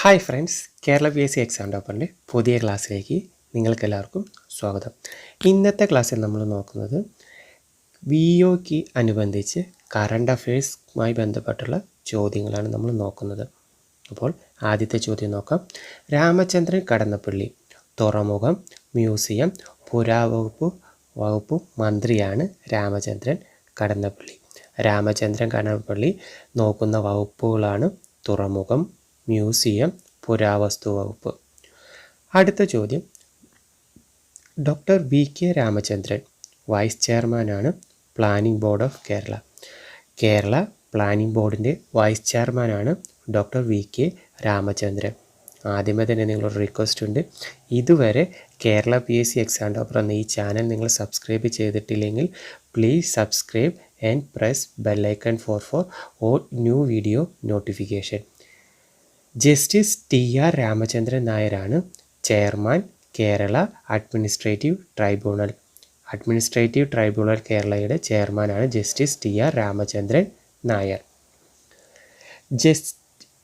Hi friends Kerala P S C exam ടോപ്പറിന്റെ പുതിയ ക്ലാസ്സിലേക്ക് നിങ്ങൾക്കെല്ലാവർക്കും സ്വാഗതം. ഇന്നത്തെ ക്ലാസ്സിൽ നമ്മൾ നോക്കുന്നത് വി ഒക്ക് അനുബന്ധിച്ച് കറണ്ട് അഫയേഴ്സുമായി ബന്ധപ്പെട്ടുള്ള ചോദ്യങ്ങളാണ് നമ്മൾ നോക്കുന്നത്. അപ്പോൾ ആദ്യത്തെ ചോദ്യം നോക്കാം. രാമചന്ദ്രൻ കടന്നപ്പള്ളി തുറമുഖം മ്യൂസിയം പുരാവകുപ്പ് വകുപ്പ് മന്ത്രിയാണ് രാമചന്ദ്രൻ കടന്നപ്പള്ളി. രാമചന്ദ്രൻ കടന്നപ്പള്ളി നോക്കുന്ന വകുപ്പുകളാണ് തുറമുഖം മ്യൂസിയം പുരാവസ്തു വകുപ്പ്. അടുത്ത ചോദ്യം. Doctor V K Ramachandran vice ചെയർമാനാണ് planning board of Kerala. Kerala planning ബോർഡിന്റെ വൈസ് ചെയർമാനാണ് ഡോക്ടർ വി കെ രാമചന്ദ്രൻ. ആദ്യമേ തന്നെ നിങ്ങളൊരു റിക്വസ്റ്റ് ഉണ്ട്. ഇതുവരെ Kerala P S C exam topper എന്ന ഈ ചാനൽ നിങ്ങൾ സബ്സ്ക്രൈബ് ചെയ്തിട്ടില്ലെങ്കിൽ please subscribe and press bell icon for for all new video notification justice T R Ramachandran നായരാണ് chairman Kerala administrative tribunal. Administrative tribunal കേരളയുടെ ചെയർമാനാണ് justice T R Ramachandran Nair.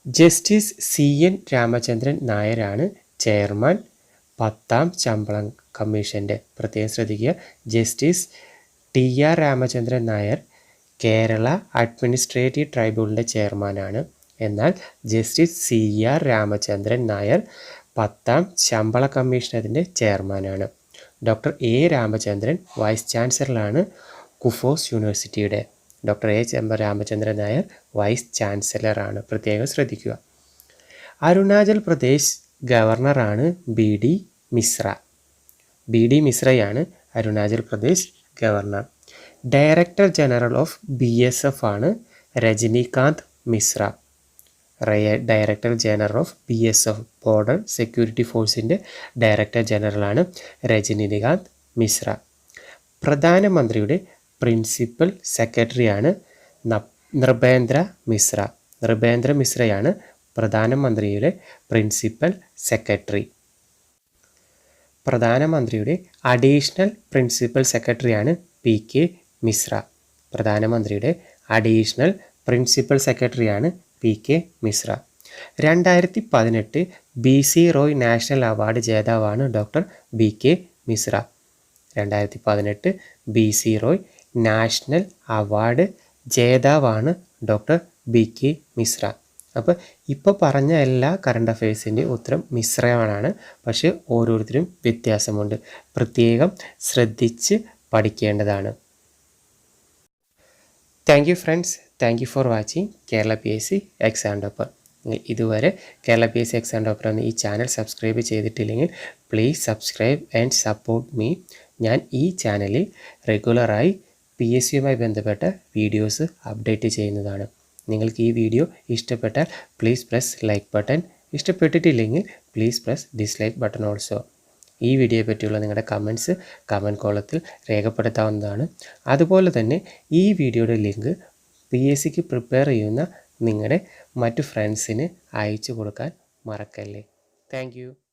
Justice C N Ramachandran നായരാണ് chairman പത്താം ശമ്പളം കമ്മീഷന്റെ പ്രത്യേകം ശ്രദ്ധിക്കുക justice T R Ramachandran Nair Kerala administrative ട്രൈബ്യൂണലിന്റെ ചെയർമാനാണ്. എന്നാൽ justice C R Ramachandran Nair പത്താം ശമ്പള കമ്മീഷണറിന്റെ ചെയർമാനാണ്. ഡോക്ടർ എ രാമചന്ദ്രൻ വൈസ് ചാൻസലറാണ് കുഫോസ് യൂണിവേഴ്സിറ്റിയുടെ. Doctor A Ramachandran Nair vice ചാൻസലറാണ്. പ്രത്യേകം ശ്രദ്ധിക്കുക. Arunachal Pradesh ഗവർണറാണ് B D Mishra. B D മിശ്രയാണ് Arunachal Pradesh governor. Director general of B S F ആണ് Rajinikanth Mishra. Director general of B S F border security ഫോഴ്സിന്റെ director ജനറലാണ് രജനീകാന്ത് മിശ്ര. പ്രധാനമന്ത്രിയുടെ principal സെക്രട്ടറിയാണ് നൃപേന്ദ്ര മിശ്ര. നൃപേന്ദ്ര മിശ്രയാണ് പ്രധാനമന്ത്രിയുടെ principal secretary പ്രധാനമന്ത്രിയുടെ അഡീഷണൽ പ്രിൻസിപ്പൽ സെക്രട്ടറിയാണ് പി കെ മിശ്ര. പ്രധാനമന്ത്രിയുടെ അഡീഷണൽ പ്രിൻസിപ്പൽ സെക്രട്ടറിയാണ് പി കെ മിശ്ര. രണ്ടായിരത്തി പതിനെട്ട് B C Roy national award ജേതാവാണ് doctor B K Mishra. രണ്ടായിരത്തി പതിനെട്ട് B C Roy national award ജേതാവാണ് doctor B K Mishra. അപ്പോൾ ഇപ്പോൾ പറഞ്ഞ എല്ലാ കറണ്ട് അഫയേഴ്സിന്റെ ഉത്തരം മിശ്രമാണ് പക്ഷേ ഓരോരുത്തരും വ്യത്യാസമുണ്ട്. പ്രത്യേകം ശ്രദ്ധിച്ച് പഠിക്കേണ്ടതാണ്. Thank you friends thank you for watching Kerala P S C exam topper ഇതുവരെ Kerala P S C exam topper എന്ന ഈ ചാനൽ സബ്സ്ക്രൈബ് ചെയ്തിട്ടില്ലെങ്കിൽ please subscribe and support me ഞാൻ ഈ ചാനലിൽ റെഗുലറായി പി എസ് സിയുമായി ബന്ധപ്പെട്ട വീഡിയോസ് അപ്ഡേറ്റ് ചെയ്യുന്നതാണ്. നിങ്ങൾക്ക് ഈ വീഡിയോ ഇഷ്ടപ്പെട്ടാൽ please press like button ഇഷ്ടപ്പെട്ടിട്ടില്ലെങ്കിൽ please press dislike button also ഈ വീഡിയോയെ പറ്റിയുള്ള നിങ്ങളുടെ കമൻസ് കമന്റ് കോളത്തിൽ രേഖപ്പെടുത്താവുന്നതാണ്. അതുപോലെ തന്നെ ഈ വീഡിയോയുടെ ലിങ്ക് പി എസ് സിക്ക് പ്രിപ്പയർ ചെയ്യുന്ന നിങ്ങളുടെ മറ്റു ഫ്രണ്ട്സിന് അയച്ചു കൊടുക്കാൻ മറക്കല്ലേ. താങ്ക്